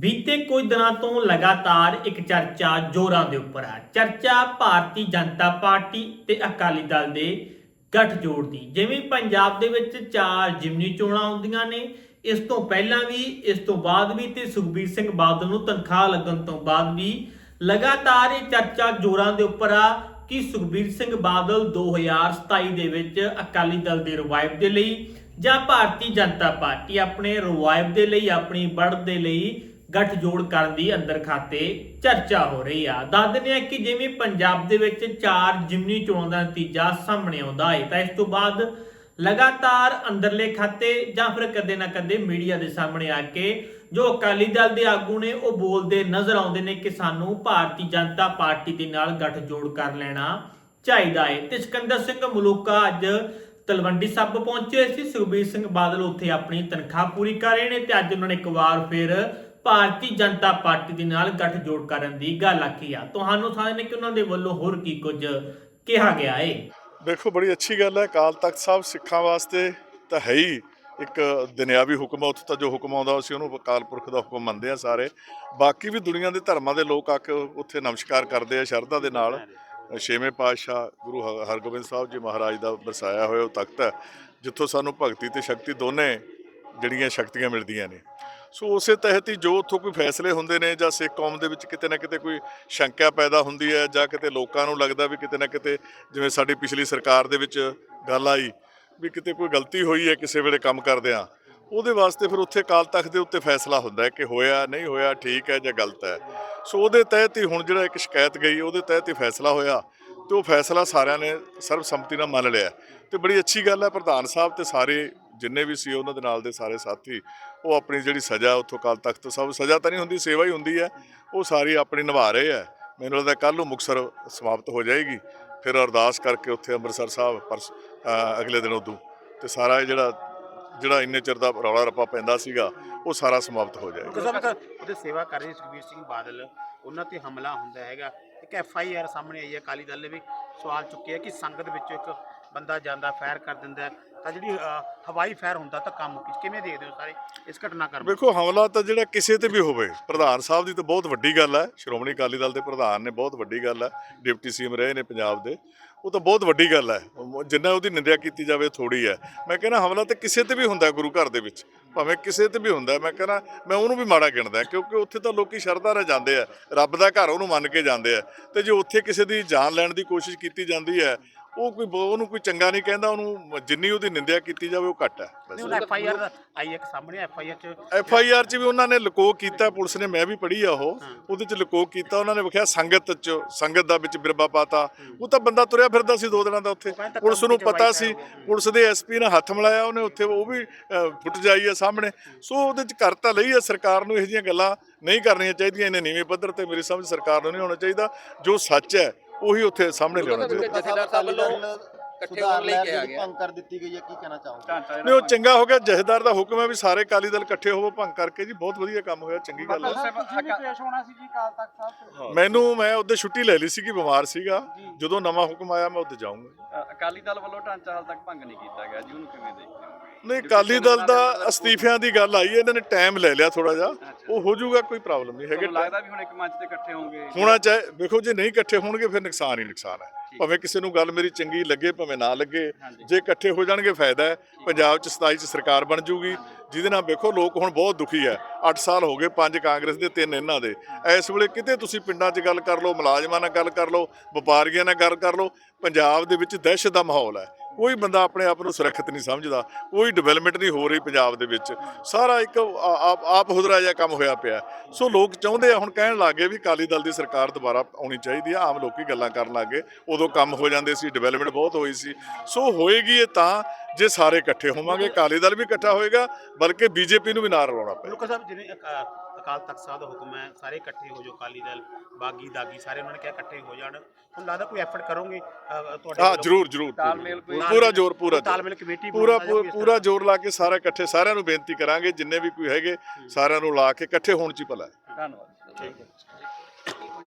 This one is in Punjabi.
ਬੀਤੇ ਕੁਝ ਦਿਨਾਂ ਤੋਂ ਲਗਾਤਾਰ ਇੱਕ ਚਰਚਾ ਜੋਰਾਂ ਦੇ ਉੱਪਰ ਹੈ ਚਰਚਾ ਭਾਰਤੀ ਜਨਤਾ ਪਾਰਟੀ ਤੇ ਅਕਾਲੀ ਦਲ ਦੇ ਗੱਠਜੋੜ ਦੀ। ਜਿਵੇਂ ਪੰਜਾਬ ਦੇ ਵਿੱਚ ਚਾਰ ਜਿਮਨੀ ਚੋਣਾਂ ਆਉਂਦੀਆਂ ਨੇ, ਇਸ ਤੋਂ ਪਹਿਲਾਂ ਵੀ, ਇਸ ਤੋਂ ਬਾਅਦ ਵੀ ਤੇ ਸੁਖਬੀਰ ਸਿੰਘ ਬਾਦਲ ਨੂੰ ਤਨਖਾਹ ਲੱਗਣ ਤੋਂ ਬਾਅਦ ਵੀ ਲਗਾਤਾਰ ਇਹ ਚਰਚਾ ਜੋਰਾਂ ਦੇ ਉੱਪਰ ਆ ਕਿ ਸੁਖਬੀਰ ਸਿੰਘ ਬਾਦਲ 2027 ਦੇ ਵਿੱਚ ਅਕਾਲੀ ਦਲ ਦੇ ਰਵਾਇਤ ਦੇ ਲਈ ਜਾਂ ਭਾਰਤੀ ਜਨਤਾ ਪਾਰਟੀ ਆਪਣੇ ਰਵਾਇਤ ਦੇ ਲਈ, ਆਪਣੀ ਬੜ ਦੇ ਲਈ ਗੱਠਜੋੜ ਕਰਨ ਦੀ ਅੰਦਰ ਖਾਤੇ ਚਰਚਾ ਹੋ ਰਹੀ ਆ। ਦੱਸ ਦਿੰਦੇ ਆ ਕਿ ਜਿਵੇਂ ਪੰਜਾਬ ਦੇ ਵਿੱਚ ਚਾਰ ਜਿਮਨੀ ਚੋਣਾਂ ਦਾ ਨਤੀਜਾ ਸਾਹਮਣੇ ਆਉਂਦਾ ਹੈ, ਤਾਂ ਇਸ ਤੋਂ ਬਾਅਦ ਲਗਾਤਾਰ ਅੰਦਰਲੇ ਖਾਤੇ ਜਾਂ ਫਿਰ ਕਦੇ ਨਾ ਕਦੇ ਮੀਡੀਆ ਦੇ ਸਾਹਮਣੇ ਆ ਕੇ ਜੋ ਅਕਾਲੀ ਦਲ ਦੇ ਆਗੂ ਨੇ, ਉਹ ਬੋਲਦੇ ਨਜ਼ਰ ਆਉਂਦੇ ਨੇ ਕਿ ਸਾਨੂੰ ਭਾਰਤੀ ਜਨਤਾ ਪਾਰਟੀ ਦੇ ਨਾਲ ਗੱਠਜੋੜ ਕਰ ਲੈਣਾ ਚਾਹੀਦਾ ਹੈ। ਤੇ ਸਿਕੰਦਰ ਸਿੰਘ ਮਲੂਕਾ ਅੱਜ ਤਲਵੰਡੀ ਸਾਬੋ ਪਹੁੰਚੇ ਸੀ। ਸੁਖਬੀਰ ਸਿੰਘ ਬਾਦਲ ਉੱਥੇ ਆਪਣੀ ਤਨਖਾਹ ਪੂਰੀ ਕਰ ਰਹੇ ਨੇ ਤੇ ਅੱਜ ਉਹਨਾਂ ਨੇ ਇੱਕ ਵਾਰ ਫਿਰ ਭਾਰਤੀ ਜਨਤਾ ਪਾਰਟੀ ਦੇ ਨਾਲ ਗੱਠਜੋੜ ਕਰਨ ਦੀ ਗੱਲ ਆਖੀ ਆ। ਤੁਹਾਨੂੰ ਸਾਰੇ ਨੇ ਕਿ ਉਹਨਾਂ ਦੇ ਵੱਲੋਂ ਹੋਰ ਕੀ ਕੁਝ ਕਿਹਾ ਗਿਆ ਏ? ਦੇਖੋ, ਬੜੀ ਅੱਛੀ ਗੱਲ ਹੈ। ਅਕਾਲ ਤਖਤ ਸਾਹਿਬ ਸਿੱਖਾਂ ਵਾਸਤੇ ਤਾਂ ਹੈ ਹੀ ਇੱਕ ਦੁਨਿਆਵੀ ਹੁਕਮ ਹੈ ਉੱਥੇ ਤਾਂ ਜੋ ਹੁਕਮ ਆਉਂਦਾ ਅਸੀਂ ਉਹਨੂੰ ਅਕਾਲ ਪੁਰਖ ਦਾ ਹੁਕਮ ਮੰਨਦੇ ਆ ਸਾਰੇ। ਬਾਕੀ ਵੀ ਦੁਨੀਆ ਦੇ ਧਰਮਾਂ ਦੇ ਲੋਕ ਆ ਕੇ ਉੱਥੇ ਨਮਸਕਾਰ ਕਰਦੇ ਆ ਸ਼ਰਧਾ ਦੇ ਨਾਲ। ਛੇਵੇਂ ਪਾਤਸ਼ਾਹ ਗੁਰੂ ਹ- ਹਰਗੋਬਿੰਦ ਸਾਹਿਬ ਜੀ ਮਹਾਰਾਜ ਦਾ ਵਰਸਾਇਆ ਹੋਇਆ ਉਹ ਤਖਤ ਹੈ, ਜਿੱਥੋਂ ਸਾਨੂੰ ਭਗਤੀ ਤੇ ਸ਼ਕਤੀ ਦੋਨੇ ਜਿਹੜੀਆਂ ਸ਼ਕਤੀਆਂ ਮਿਲਦੀਆਂ ਨੇ। ਸੋ ਉਸੇ ਤਹਿਤ ਹੀ ਜੋ ਉੱਥੋਂ ਕੋਈ ਫੈਸਲੇ ਹੁੰਦੇ ਨੇ ਜਾਂ ਸਿੱਖ ਕੌਮ ਦੇ ਵਿੱਚ ਕਿਤੇ ਨਾ ਕਿਤੇ ਕੋਈ ਸ਼ੰਕਾ ਪੈਦਾ ਹੁੰਦੀ ਹੈ ਜਾਂ ਕਿਤੇ ਲੋਕਾਂ ਨੂੰ ਲੱਗਦਾ ਵੀ ਕਿਤੇ ਨਾ ਕਿਤੇ ਜਿਵੇਂ ਸਾਡੀ ਪਿਛਲੀ ਸਰਕਾਰ ਦੇ ਵਿੱਚ ਗੱਲ ਆਈ ਵੀ ਕਿਤੇ ਕੋਈ ਗਲਤੀ ਹੋਈ ਹੈ ਕਿਸੇ ਵੇਲੇ ਕੰਮ ਕਰਦਿਆਂ, ਉਹਦੇ ਵਾਸਤੇ ਫਿਰ ਉੱਥੇ ਕਾਲ ਤਖਤ ਦੇ ਉੱਤੇ ਫੈਸਲਾ ਹੁੰਦਾ ਹੈ ਕਿ ਹੋਇਆ, ਨਹੀਂ ਹੋਇਆ, ਠੀਕ ਹੈ ਜਾਂ ਗਲਤ ਹੈ। ਸੋ ਉਹਦੇ ਤਹਿਤ ਹੀ ਹੁਣ ਜਿਹੜਾ ਇੱਕ ਸ਼ਿਕਾਇਤ ਗਈ, ਉਹਦੇ ਤਹਿਤ ਹੀ ਫੈਸਲਾ ਹੋਇਆ ਤੇ ਉਹ ਫੈਸਲਾ ਸਾਰਿਆਂ ਨੇ ਸਰਬਸੰਮਤੀ ਨਾਲ ਮੰਨ ਲਿਆ। ਤੇ ਬੜੀ ਅੱਛੀ ਗੱਲ ਹੈ, ਪ੍ਰਧਾਨ ਸਾਹਿਬ ਤੇ ਸਾਰੇ ਜਿੰਨੇ ਵੀ ਸੀ ਉਹਨਾਂ ਦੇ ਨਾਲ ਦੇ ਸਾਰੇ ਸਾਥੀ, ਉਹ ਆਪਣੀ ਜਿਹੜੀ ਸਜ਼ਾ ਉੱਥੋਂ ਕਾਲ ਤਖਤ ਸਾਹਿਬ ਸਜ਼ਾ ਤਾਂ ਨਹੀਂ ਹੁੰਦੀ, ਸੇਵਾ ਹੀ ਹੁੰਦੀ ਹੈ। ਉਹ ਸਾਰੀ ਆਪਣੀ ਨਿਭਾ ਰਹੇ ਆ ਮੈਨੂੰ ਲੱਗਦਾ ਕੱਲ ਨੂੰ ਮੁਕਸਰ ਸਮਾਪਤ ਹੋ ਜਾਏਗੀ। ਫਿਰ ਅਰਦਾਸ ਕਰਕੇ ਉੱਥੇ ਅੰਮ੍ਰਿਤਸਰ ਸਾਹਿਬ ਪਰਸ ਅਗਲੇ ਦਿਨ ਉਦੋਂ। ਤੇ ਸਾਰਾ ਜਿਹੜਾ ਜਿਹੜਾ ਇੰਨੇ ਚਿਰ ਦਾ ਰੌਲਾ ਰੱਪਾ ਪੈਂਦਾ ਸੀਗਾ, ਉਹ ਸਾਰਾ ਸਮਾਪਤ ਹੋ ਜਾਏਗਾ। ਉਹਦੇ ਸੇਵਾ ਕਰ ਰਹੇ ਸੁਖਬੀਰ ਸਿੰਘ ਬਾਦਲ। ਉਹਨਾਂ ਤੇ ਹਮਲਾ ਹੁੰਦਾ ਹੈਗਾ। ਇੱਕ ਐਫ ਆਈ ਆਰ ਸਾਹਮਣੇ ਆਈ ਹੈ, ਅਕਾਲੀ ਦਲ ਨੇ ਵੀ ਸਵਾਲ ਚੁੱਕਿਆ ਕਿ ਸੰਗਤ ਵਿੱਚ ਇੱਕ ਬੰਦਾ ਜਾਂਦਾ ਫਾਇਰ ਕਰ ਦਿੰਦਾ ਤਾਂ ਜਿਹੜੀ ਹਵਾਈ ਫਾਇਰ ਹੁੰਦਾ ਤਾਂ ਕੰਮ ਕਿਵੇਂ ਦੇਖਦੇ ਹੋ ਸਾਰੇ ਇਸ ਘਟਨਾਕ੍ਰਮ ਵੇਖੋ, ਹਮਲਾ ਤਾਂ ਜਿਹੜਾ ਕਿਸੇ ਤੇ ਵੀ ਹੋਵੇ, ਪ੍ਰਧਾਨ ਸਾਹਿਬ ਦੀ ਤਾਂ ਬਹੁਤ ਵੱਡੀ ਗੱਲ ਹੈ, ਸ਼੍ਰੋਮਣੀ ਅਕਾਲੀ ਦਲ ਦੇ ਪ੍ਰਧਾਨ ਨੇ ਬਹੁਤ ਵੱਡੀ ਗੱਲ ਹੈ, ਡਿਪਟੀ ਸੀਐਮ ਰਹੇ ਨੇ ਪੰਜਾਬ ਦੇ, ਉਹ ਤਾਂ ਬਹੁਤ ਵੱਡੀ ਗੱਲ ਹੈ ਜਿੰਨਾ ਉਹਦੀ ਨਿੰਦਿਆ ਕੀਤੀ ਜਾਵੇ ਥੋੜੀ ਹੈ। ਮੈਂ ਕਹਿੰਦਾ ਹਮਲਾ ਤਾਂ ਕਿਸੇ ਤੇ ਵੀ ਹੁੰਦਾ ਗੁਰੂ ਘਰ ਦੇ ਵਿੱਚ, ਭਾਵੇਂ ਕਿਸੇ ਤੇ ਵੀ ਹੁੰਦਾ ਮੈਂ ਕਹਿੰਦਾ, ਮੈਂ ਉਹਨੂੰ ਵੀ ਮਾੜਾ ਗਿਣਦਾ ਕਿਉਂਕਿ ਉੱਥੇ ਤਾਂ ਲੋਕੀ ਸ਼ਰਧਾ ਨਾਲ ਜਾਂਦੇ ਆ ਰੱਬ ਦਾ ਘਰ ਉਹਨੂੰ ਮੰਨ ਕੇ ਜਾਂਦੇ ਆ ਤੇ ਜੇ ਉੱਥੇ ਕਿਸੇ ਦੀ ਜਾਨ ਲੈਣ ਦੀ ਕੋਸ਼ਿਸ਼ ਕੀਤੀ ਜਾਂਦੀ ਹੈ ਉਹ ਕੋਈ ਉਹਨੂੰ ਕੋਈ ਚੰਗਾ ਨਹੀਂ ਕਹਿੰਦਾ ਉਹਨੂੰ ਜਿੰਨੀ ਉਹਦੀ ਨਿੰਦਿਆ ਕੀਤੀ ਜਾਵੇ ਉਹ ਘੱਟ ਹੈ। ਨਹੀਂ, ਐਫ ਆਈ ਆਰ ਆਈ ਇੱਕ ਸਾਹਮਣੇ ਐਫ ਆਈ ਆਰ ਚ ਐਫ ਆਈ ਆਰ ਚ ਵੀ ਉਹਨਾਂ ਨੇ ਲਕੋ ਕੀਤਾ ਪੁਲਿਸ ਨੇ ਮੈਂ ਵੀ ਪੜ੍ਹੀ ਆ ਉਹ ਉਹਦੇ ਚ ਲਕੋ ਕੀਤਾ ਉਹਨਾਂ ਨੇ ਵਿਖਿਆ ਸੰਗਤ ਚ ਸੰਗਤ ਦਾ ਵਿੱਚ ਬਿਰਬਾ ਪਾਤਾ। ਉਹ ਤਾਂ ਬੰਦਾ ਤੁਰਿਆ ਫਿਰਦਾ ਸੀ ਦੋ ਦਿਨਾਂ ਦਾ ਉੱਥੇ। ਪੁਲਿਸ ਨੂੰ ਪਤਾ ਸੀ। ਪੁਲਿਸ ਦੇ ਐਸਪੀ ਨੇ ਹੱਥ ਮਿਲਾਇਆ ਉਹਨੇ ਉੱਥੇ ਉਹ ਵੀ ਫੁੱਟ ਜਾਈ ਆ ਸਾਹਮਣੇ। ਸੋ ਉਹਦੇ ਚ ਕਰ ਤਾਂ ਲਈ ਆ ਸਰਕਾਰ ਨੂੰ ਇਹੋ ਜਿਹੀਆਂ ਗੱਲਾਂ ਨਹੀਂ ਕਰਨੀਆਂ ਚਾਹੀਦੀਆਂ ਇਹਨੇ ਨੀਵੇਂ ਪੱਧਰ ਤੇ ਮੇਰੀ ਸਮਝ ਸਰਕਾਰ ਨੂੰ ਨਹੀਂ ਹੋਣਾ ਚਾਹੀਦਾ। ਜੋ ਸੱਚ ਹੈ ਉਹੀ ਉੱਥੇ ਸਾਹਮਣੇ ਲਿਆਉਣਾ ਚਾਹੀਦਾ। ਜਥੇਦਾਰ ਸਾਹਿਬ ਵੱਲੋਂ ਇਕੱਠੇ ਹੋਣ ਲਈ ਕਿਹਾ ਗਿਆ। ਭੰਗ ਕਰ ਦਿੱਤੀ ਗਈ ਹੈ ਕੀ ਕਹਿਣਾ ਚਾਹੋਗੇ? ਨਹੀਂ ਉਹ ਚੰਗਾ ਹੋ ਗਿਆ। ਜਥੇਦਾਰ ਦਾ ਹੁਕਮ ਹੈ ਵੀ ਸਾਰੇ ਅਕਾਲੀ ਦਲ ਇਕੱਠੇ ਹੋਵੋ ਭੰਗ ਕਰਕੇ ਜੀ। ਬਹੁਤ ਵਧੀਆ ਕੰਮ ਹੋਇਆ ਚੰਗੀ ਗੱਲ ਹੈ। ਪੇਸ਼ ਹੋਣਾ ਸੀ ਜੀ ਕਾਲ ਤਖਤ ਸਾਹਿਬ ਮੈਨੂੰ ਮੈਂ ਉਹਦੇ ਛੁੱਟੀ ਲੈ ਲਈ ਸੀਗੀ ਬਿਮਾਰ ਸੀਗਾ। ਜਦੋਂ ਨਵਾਂ ਹੁਕਮ ਆਇਆ ਮੈਂ ਉੱਥੇ ਜਾਊਂਗਾ। ਅਕਾਲੀ ਦਲ ਵੱਲੋਂ ਢਾਂਚਾ ਹਾਲ ਤੱਕ ਭੰਗ ਨਹੀਂ ਕੀਤਾ ਗਿਆ। ਜੀ ਉਹਨੂੰ ਕਿਵੇਂ ਦੇਖਦੇ ਹੋ? ਨਹੀਂ ਅਕਾਲੀ ਦਲ ਦਾ ਅਸਤੀਫਿਆਂ ਦੀ ਗੱਲ ਆਈ ਹੈ, ਇਹਨਾਂ ਨੇ ਟਾਈਮ ਲੈ ਲਿਆ ਥੋੜਾ ਜਿਹਾ। ਉਹ ਹੋ ਜਾਊਗਾ ਕੋਈ ਪ੍ਰੋਬਲਮ ਨਹੀਂ ਹੈਗੇ ਤੁਹਾਨੂੰ ਲੱਗਦਾ ਵੀ ਹੁਣ ਇੱਕ ਮੰਚ ਤੇ ਇਕੱਠੇ ਹੋਣਗੇ? ਹੋਣਾ ਚਾਹੇ ਵੇਖੋ ਜੇ ਨਹੀਂ ਇਕੱਠੇ ਹੋਣਗੇ ਫਿਰ ਨੁਕਸਾਨ ਹੀ ਨੁਕਸਾਨ ਹੈ। ਭਾਵੇਂ ਕਿਸੇ ਨੂੰ ਗੱਲ ਮੇਰੀ ਚੰਗੀ ਲੱਗੇ ਭਾਵੇਂ ਨਾ ਲੱਗੇ ਜੇ ਇਕੱਠੇ ਹੋ ਜਾਣਗੇ ਫਾਇਦਾ ਹੈ। ਪੰਜਾਬ ਚ 27 ਚ ਸਰਕਾਰ ਬਣ ਜੂਗੀ। ਜਿਹਦੇ ਨਾਲ ਵੇਖੋ ਲੋਕ ਹੁਣ ਬਹੁਤ ਦੁਖੀ ਹੈ। 8 ਸਾਲ ਹੋ ਗਏ ਪੰਜ ਕਾਂਗਰਸ ਦੇ ਤਿੰਨ ਇਹਨਾਂ ਦੇ। ਇਸ ਵੇਲੇ ਕਿਤੇ ਤੁਸੀਂ ਪਿੰਡਾਂ 'ਚ ਗੱਲ ਕਰ ਲਓ ਮੁਲਾਜ਼ਮਾਂ ਨਾਲ ਗੱਲ ਕਰ ਲਓ ਵਪਾਰੀਆਂ ਨਾਲ ਗੱਲ ਕਰ ਲਓ ਪੰਜਾਬ ਦੇ ਵਿੱਚ ਦਹਿਸ਼ਤ ਦਾ ਮਾਹੌਲ ਹੈ। ਕੋਈ ਬੰਦਾ ਆਪਣੇ ਆਪ ਨੂੰ ਸੁਰੱਖਿਅਤ ਨਹੀਂ ਸਮਝਦਾ। ਕੋਈ ਡਿਵੈਲਪਮੈਂਟ ਨਹੀਂ ਹੋ ਰਹੀ ਪੰਜਾਬ ਦੇ ਵਿੱਚ। ਸਾਰਾ ਇੱਕ ਆਪ ਆਪ ਹੁਦਰਾ ਜਿਹਾ ਕੰਮ ਹੋਇਆ ਪਿਆ। ਸੋ ਲੋਕ ਚਾਹੁੰਦੇ ਆ ਹੁਣ ਕਹਿਣ ਲੱਗੇ ਵੀ ਅਕਾਲੀ ਦਲ ਦੀ ਸਰਕਾਰ ਦੁਬਾਰਾ ਆਉਣੀ ਚਾਹੀਦੀ ਆ ਆਮ ਲੋਕੀ ਗੱਲਾਂ ਕਰਨ ਲੱਗੇ ਉਦੋਂ ਕੰਮ ਹੋ ਜਾਂਦੇ ਸੀ ਡਿਵੈਲਪਮੈਂਟ ਬਹੁਤ ਹੋਈ ਸੀ। ਸੋ ਹੋਏਗੀ ਇਹ ਤਾਂ ਜੇ ਸਾਰੇ ਇਕੱਠੇ ਹੋਵਾਂਗੇ ਅਕਾਲੀ ਦਲ ਵੀ ਇਕੱਠਾ ਹੋਏਗਾ ਬਲਕਿ ਬੀਜੇਪੀ ਨੂੰ ਵੀ ਨਾਲ ਰਲਾਉਣਾ ਪਏਗਾ। ਲੋਕਾਂ ਸਾਹਿਬ ਜਿਵੇਂ ਅਕਾ- ਅਕਾਲ ਤਖਤ ਸਾਹਿਬ ਦਾ ਹੁਕਮ ਹੈ ਸਾਰੇ ਇਕੱਠੇ ਹੋ ਜਾਓ ਅਕਾਲੀ ਦਲ ਬਾਗੀ ਦਾਗੀ ਸਾਰੇ ਉਹਨਾਂ ਨੇ ਕਿਹਾ ਇਕੱਠੇ ਹੋ ਜਾਣ। ਹੁਣ ਲੱਗਦਾ ਕੋਈ ਐਫਰਟ ਕਰੋਗੇ ਤੁਹਾਡੇ ਹਾਂ? ਜਰੂਰ ਜਰੂਰ। ਪੂਰਾ ਜ਼ੋਰ ਪੂਰਾ। ਤਾਲਮੇਲ ਕਮੇਟੀ ਪੂਰਾ ਜਾਂ ਪੂਰਾ ਜ਼ੋਰ ਲਾ ਕੇ ਸਾਰੇ ਇਕੱਠੇ ਸਾਰਿਆਂ ਨੂੰ ਬੇਨਤੀ ਕਰਾਂਗੇ ਜਿੰਨੇ ਵੀ ਕੋਈ ਹੈਗੇ ਸਾਰਿਆਂ ਨੂੰ ਲਾ ਕੇ ਇਕੱਠੇ ਹੋਣ ਚ ਹੀ ਭਲਾ ਹੈ। ਧੰਨਵਾਦ।